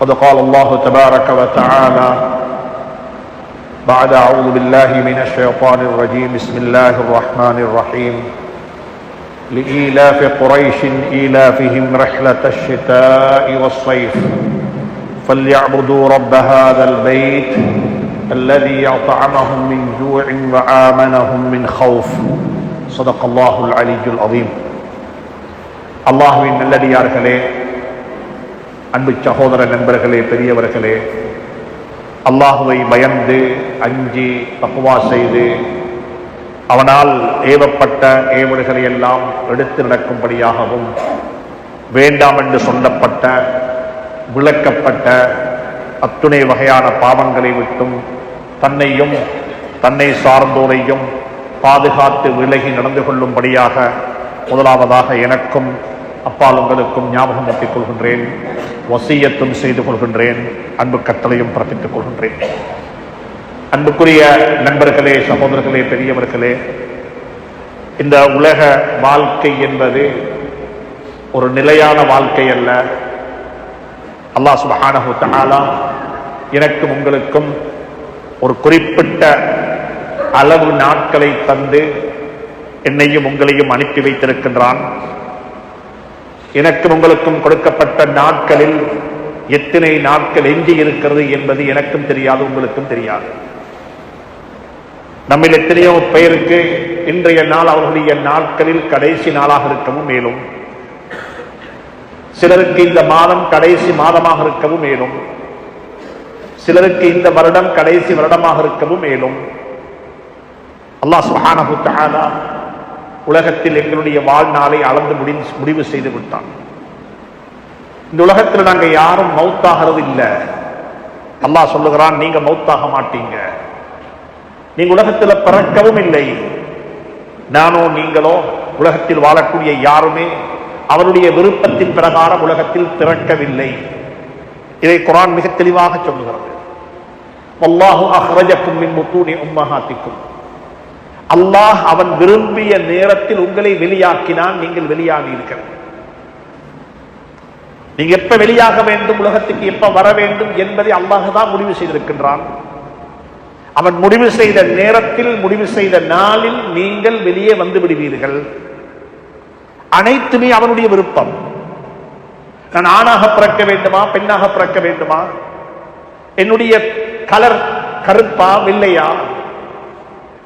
فقد قال الله تبارك وتعالى بعد أعوذ بالله من الشيطان الرجيم بسم الله الرحمن الرحيم لإيلاف قريش إيلافهم رحلة الشتاء والصيف فليعبدوا رب هذا البيت الذي أطعمهم من جوع وآمنهم من خوف صدق الله العلي العظيم அல்லாஹுவின் நல்லடியார்களே அன்பு சகோதர நண்பர்களே பெரியவர்களே அல்லாஹுவை பயந்து அஞ்சி தப்புவா செய்து அவனால் ஏவப்பட்ட ஏவல்களை எல்லாம் எடுத்து நடக்கும்படியாகவும் வேண்டாம் என்று சொல்லப்பட்ட விளக்கப்பட்ட அத்துணை வகையான பாவங்களை விட்டும் தன்னையும் தன்னை சார்ந்தோரையும் பாதுகாத்து விலகி நடந்து கொள்ளும்படியாக முதலாவதாக எனக்கும் அப்பால் உங்களுக்கும் ஞாபகம் ஊட்டிக் கொள்கின்றேன். வசியத்தும் செய்து கொள்கின்றேன். அன்பு கட்டளையும் பிறப்பித்துக் கொள்கின்றேன். அன்புக்குரிய நண்பர்களே சகோதரர்களே பெரியவர்களே இந்த உலக வாழ்க்கை என்பது ஒரு நிலையான வாழ்க்கை அல்ல. அல்லாஹ் சுபஹானஹு தஆலா எனக்கும் உங்களுக்கும் ஒரு குறிப்பிட்ட அளவு நாட்களை தந்து என்னையும் உங்களையும் அனுப்பி வைத்திருக்கின்றான். எனக்கும் உங்களுக்கும் கொடுக்கப்பட்ட நாட்களில் எத்தனை நாட்கள் எஞ்சி இருக்கிறது என்பது எனக்கும் தெரியாது உங்களுக்கும் தெரியாது. நம்மில் எத்தனையோ பெயருக்கு இன்றைய நாள் அவர்களுடைய நாட்களில் கடைசி நாளாக இருக்கவும் மேலும். சிலருக்கு இந்த மாதம் கடைசி மாதமாக இருக்கவும் மேலும். சிலருக்கு இந்த வருடம் கடைசி வருடமாக இருக்கவும் மேலும். அல்லாஹ் சுஹானஹு உலகத்தில் எங்களுடைய வாழ்நாளை அளந்து முடிந்து முடிவு செய்து விட்டான். இந்த உலகத்தில் நாங்க யாரும் மவுத்தாகிறது இல்லை. அல்லாஹ் சொல்லுகிறான் நீங்க மவுத்தாக மாட்டீங்க. நீங்க உலகத்தில் பிறக்கவும் இல்லை. நானோ நீங்களோ உலகத்தில் வாழக்கூடிய யாருமே அவருடைய விருப்பத்தின் பிரகாரம் உலகத்தில் பிறக்கவில்லை. இதை குரான் மிக தெளிவாக சொல்லுகிறது. வல்லாஹு அஹ்ரஜக்கும் மின் முத்தூனி உம்மஹாத்திக்கும். அல்லாஹ் அவன் விரும்பிய நேரத்தில் உங்களை வெளியாக்கினான். நீங்கள் வெளியானீர்கள் நீங்க எப்ப வெளியாக வேண்டும் உலகத்துக்கு எப்ப வர வேண்டும் என்பதை அல்லாஹ் தான் முடிவு செய்திருக்கின்றான். அவன் முடிவு செய்த நேரத்தில் முடிவு செய்த நாளில் நீங்கள் வெளியே வந்து விடுவீர்கள். அனைத்துமே அவனுடைய விருப்பம். நான் ஆணாக பிறக்க வேண்டுமா பெண்ணாக பிறக்க வேண்டுமா? என்னுடைய கலர் கருப்பா வெள்ளையா?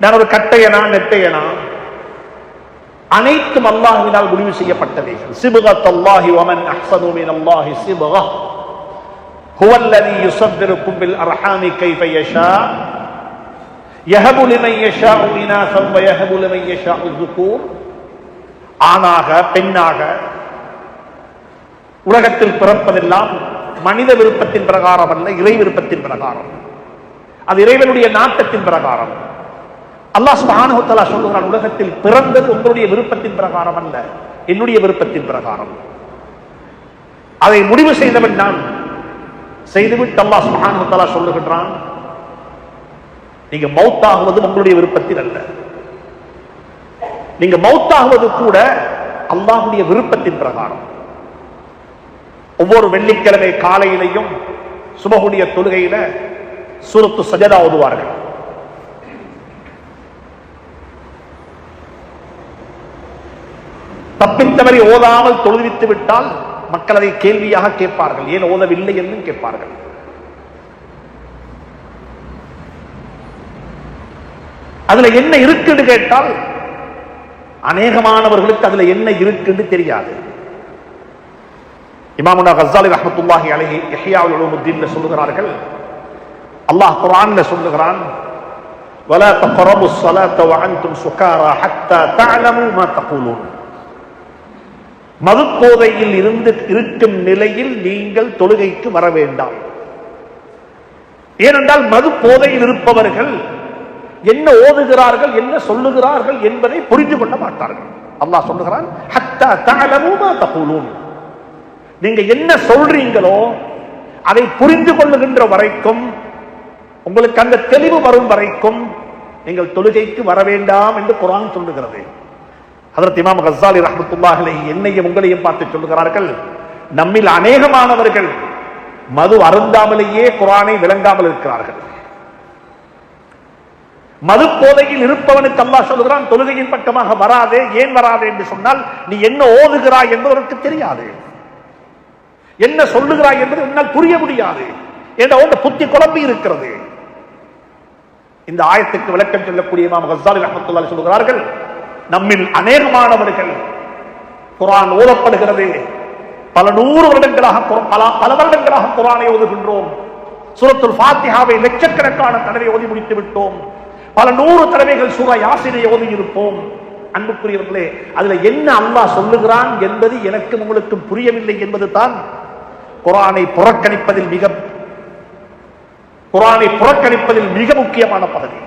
நான் ஒரு கட்டையனா நெட்டையனா அனைத்தும் அல்லாஹுவினால் முடிவு செய்யப்பட்டவைகள் சிபுகத் அல்லாஹி வமன் அஹ்சனு மின் அல்லாஹி சிபுக هو الذي يصبركم بالأرحام كيف يشاء يهب لمن يشاء إناثا ويهب لمن يشاء الذكور ஆணாக பெண்ணாக உலகத்தில் பிறப்பதெல்லாம் மனித விருப்பத்தின் பிரகாரம் அல்ல இறை விருப்பத்தின் பிரகாரம் அது இறைவனுடைய நாட்டத்தின் பிரகாரம் அல்லாஹ் சுப்ஹானஹு சொல்லுகிறான் உலகத்தில் பிறந்தது உங்களுடைய விருப்பத்தின் பிரகாரம் அல்ல என்னுடைய விருப்பத்தின் பிரகாரம். அதை முடிவு செய்தவன் நான். செய்துவிட்டு அல்லாஹ் சுப்ஹானஹு சொல்லுகின்றான் நீங்க மௌத்தாகுவது உங்களுடைய விருப்பத்தில் அல்ல. நீங்க மௌத்தாகுவது கூட அல்லாஹுடைய விருப்பத்தின் பிரகாரம். ஒவ்வொரு வெள்ளிக்கிழமை காலையிலையும் சுபகுடைய தொழுகையில சூரத்து சஜதா ஓதுவார்கள். தப்பித்தவரை ஓதாமல் தொழுவித்து விட்டால் மக்கள் அதை கேள்வியாக கேட்பார்கள் ஏன் ஓதவில்லை என்றும் கேட்பார்கள் அதுல என்ன இருக்குன்னு கேட்டால் அநேகமானவர்களுக்கு அதுல என்ன இருக்குன்னு தெரியாது இமாமுனா கசாலி ரஹமத்துல்லாஹி அலைஹி இஹ்யாவுல் உலூமுத்தீன்ல சொல்லுகிறார்கள் அல்லாஹ் குர்ஆன்ல சொல்லுகிறான் ولا تقربوا الصلاة وأنتم سكارى حتى تعلموا ما تقولون மதுப்போதையில் இருந்து இருக்கும் நிலையில் நீங்கள் தொழுகைக்கு வர வேண்டாம். ஏனென்றால் மது போதையில் இருப்பவர்கள் என்ன ஓதுகிறார்கள் என்ன சொல்லுகிறார்கள் என்பதை புரிந்து கொள்ள மாட்டார்கள். அல்லாஹ் சொல்லுகிறான் நீங்க என்ன சொல்றீங்களோ அதை புரிந்து கொள்ளுகின்ற வரைக்கும் உங்களுக்கு அந்த தெளிவு வரும் வரைக்கும் நீங்கள் தொழுகைக்கு வர வேண்டாம் என்று குரான் சொல்லுகிறது. ஹதரத் இமாம் ஹசாலி ரஹமத்துல்லாஹி என்னையும் உங்களையும் பார்த்து சொல்லுகிறார்கள். நம்மில் அநேகமானவர்கள் மது அருந்தாமலேயே குரானை விளங்காமல் இருக்கிறார்கள். மது போதையில் இருப்பவனுக்கு அல்லா சொல்லுகிறான் தொழுகையின் பக்கமாக வராதே ஏன் வராதே என்று சொன்னால் நீ என்ன ஓதுகிறாய் என்பதற்கு தெரியாது. என்ன சொல்லுகிறாய் என்பது என்னால் புரிய முடியாது. என்ற உங்க புத்தி குழம்பி இருக்கிறது. இந்த ஆயத்துக்கு விளக்கம் சொல்லக்கூடிய மாம் ஹசாலி ரஹமத்துல்லா சொல்லுகிறார்கள் நம்மில் அநேகமானவர்கள் குரான் ஓதப்படுகிறது. பல நூறு வருடங்களாக பல பல வருடங்களாக குரானை ஓதுகின்றோம். சுரத்துல் ஃபாத்திஹாவை லட்சக்கணக்கான தடவை ஓதி முடித்து விட்டோம். பல நூறு தடவைகள் சூரா யாசினை ஓதி இருப்போம். அன்புக்குரியவர்களே அதுல என்ன அல்லாஹ் சொல்லுகிறான் என்பது எனக்கும் உங்களுக்கும் புரியவில்லை என்பது தான் குரானை புறக்கணிப்பதில் மிக குரானை புறக்கணிப்பதில் மிக முக்கியமான பகுதி.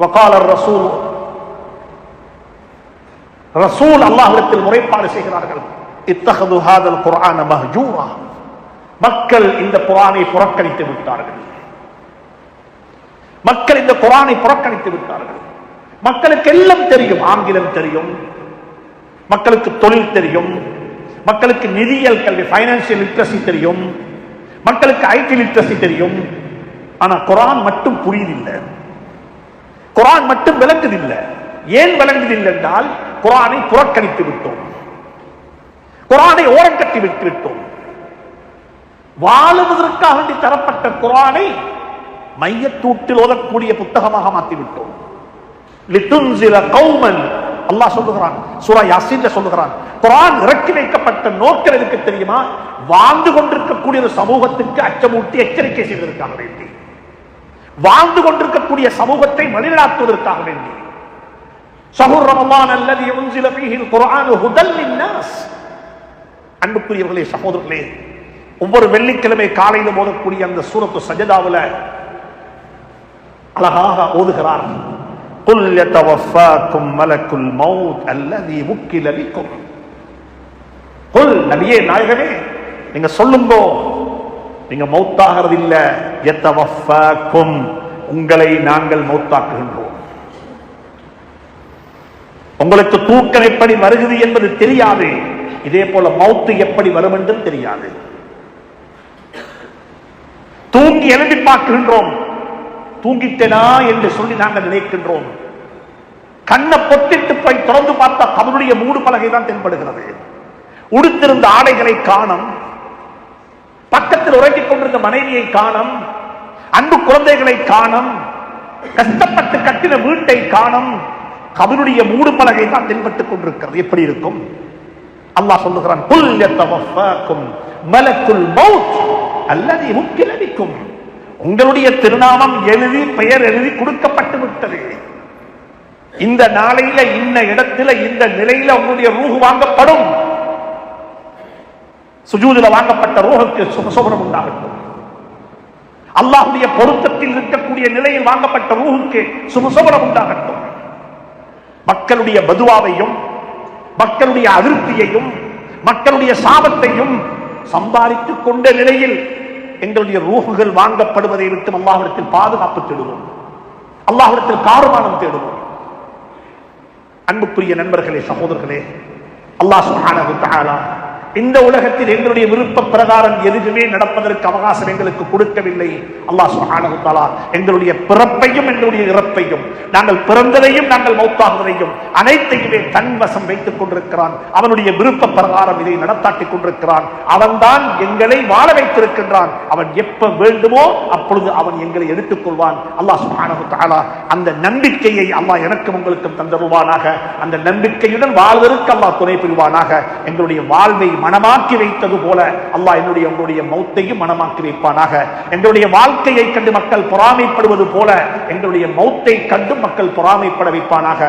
வகாலர் ரசூல் ரசூல் அல்லாஹிடத்தில் முறைப்பாடு செய்கிறார்கள். இத்தகது ஹாதல் குரான மஹ்ஜூரா. மக்கள் இந்த குரானை புறக்கணித்து விட்டார்கள். மக்கள் இந்த குரானை புறக்கணித்து விட்டார்கள். மக்களுக்கு எல்லாம் தெரியும் ஆங்கிலம் தெரியும். மக்களுக்கு தொழில் தெரியும். மக்களுக்கு நிதியியல் கல்வி பைனான்சியல் லிட்ரஸி தெரியும். மக்களுக்கு ஐடி லிட்ரஸி தெரியும். ஆனா குரான் மட்டும் புரியுதில்லை குரான் மட்டும் விளக்குதில்லை. ஏன் விளங்குதில்லை என்றால் குரானை புறக்கணித்து விட்டோம். குரானை ஓரங்கட்டி விட்டு விட்டோம் வாழுவதற்காக வேண்டி தரப்பட்ட குரானை மையத்தூட்டில் ஓதக்கூடிய புத்தகமாக மாற்றிவிட்டோம். லிட்டுன்சில கௌமன் அல்லாஹ் சொல்லுகிறான் சுரா யாசின் சொல்லுகிறான் குரான் இறக்கி வைக்கப்பட்ட நோக்கம் எதுக்கு தெரியுமா? வாழ்ந்து கொண்டிருக்கக்கூடிய ஒரு சமூகத்துக்கு அச்சமூட்டி எச்சரிக்கை செய்வதற்காக வேண்டி. வாழ்ந்து கொண்டிருக்கக்கூடிய சமூகத்தை வழிநடாத்துவதற்காக வேண்டி. ஷஹூர் ரமலான் அல்லது உன்சில ஃபீஹில் குர்ஆன் ஹுதல் லின்னாஸ். அன்புக்குரியவர்களே சகோதரர்களே ஒவ்வொரு வெள்ளிக்கிழமை காலையில் ஓதக்கூடிய அந்த சூரத்து சஜதாவில் அழகாக ஓதுகிறார். குல் யதவஃபாக்கும் மலக்குல் மௌத் அல்லதி உக்கில பிக்கும். குல் நபியே நாயகமே நீங்க சொல்லுங்கோ நீங்க மௌத்தாகிறது இல்ல யதவஃபாக்கும் உங்களை நாங்கள் மௌத்தாக்குகின்றோம். உங்களுக்கு தூக்கம் எப்படி வருகிறது என்பது தெரியாது. இதே போல மௌத்து எப்படி வரும் என்றும் தெரியாது. தூங்கி எழுதி பார்க்கின்றோம். தூங்கிட்டேனா என்று சொல்லி நாங்கள் நினைக்கின்றோம். கண்ணை பொத்திட்டு போய் திறந்து பார்த்தா கபருடைய மூடு பலகை தான் தென்படுகிறது. உடுத்திருந்த ஆடைகளை காணம். பக்கத்தில் உறங்கிக் கொண்டிருந்த மனைவியை காணம். அன்பு குழந்தைகளை காணம். கஷ்டப்பட்டு கட்டின வீட்டை காணம். கபருடைய மூடு பலகை தான் தென்பட்டுக் கொண்டிருக்கிறது. எப்படி இருக்கும்? அல்லாஹ் சொல்லுகிறான் குல் யத்தவஃபாக்கும் மலக்குல் மௌத் அல்லது முக்கிலடிக்கும் உங்களுடைய திருநாமம் எழுதி பெயர் எழுதி கொடுக்கப்பட்டு விட்டது. இந்த நாளையில இந்த இடத்துல இந்த நிலையில உங்களுடைய ரூஹு வாங்கப்படும். சுஜூதில வாங்கப்பட்ட ரூஹுக்கு சுகசோபனம் உண்டாகட்டும். அல்லாஹுடைய பொருத்தத்தில் இருக்கக்கூடிய நிலையில் வாங்கப்பட்ட ரூஹுக்கு சுகசோபனம் உண்டாகட்டும். மக்களுடைய பதுவாவையும் மக்களுடைய அதிருப்தியையும் மக்களுடைய சாபத்தையும் சம்பாதித்துக் கொண்ட நிலையில் எங்களுடைய ரூஹுகள் வாங்கப்படுவதை விட்டு அல்லாஹிடத்தில் பாதுகாப்பு தேடுவோம். அல்லாஹிடத்தில் காருமானம் தேடுவோம். அன்புக்குரிய நண்பர்களே சகோதரர்களே அல்லாஹ் சுஹானா இந்த உலகத்தில் எங்களுடைய விருப்ப பிரகாரம் எதுவுமே நடப்பதற்கு அவகாசம் எங்களுக்கு கொடுக்கவில்லை. அல்லாஹ் சுப்ஹானஹு எங்களுடைய பிறப்பையும் எங்களுடைய இறப்பையும் நாங்கள் பிறந்ததையும் நாங்கள் மௌத்தாகுவதையும் அனைத்தையுமே தன் வசம் வைத்துக் கொண்டிருக்கிறான். அவனுடைய விருப்ப பிரகாரம் இதை நடத்தாட்டிக் கொண்டிருக்கிறான். அவன்தான் எங்களை வாழ வைத்திருக்கின்றான். அவன் எப்ப வேண்டுமோ அப்பொழுது அவன் எங்களை எடுத்துக் கொள்வான். அல்லாஹ் சுப்ஹானஹு அந்த நம்பிக்கையை அல்லாஹ் எனக்கும் உங்களுக்கும் தந்தருவானாக. அந்த நம்பிக்கையுடன் வாழ்வதற்கு அல்லாஹ் துணை புரிவானாக. எங்களுடைய வாழ்வை மனமாக்கி வைத்தது போல அல்லாஹ் என்னுடைய உங்களுடைய மௌத்தையும் மனமாக்கி வைப்பானாக. எங்களுடைய வாழ்க்கையை கண்டு மக்கள் பொறாமைப்படுவது போல எங்களுடைய மௌத்தை கண்டு மக்கள் பொறாமைப்பட வைப்பானாக.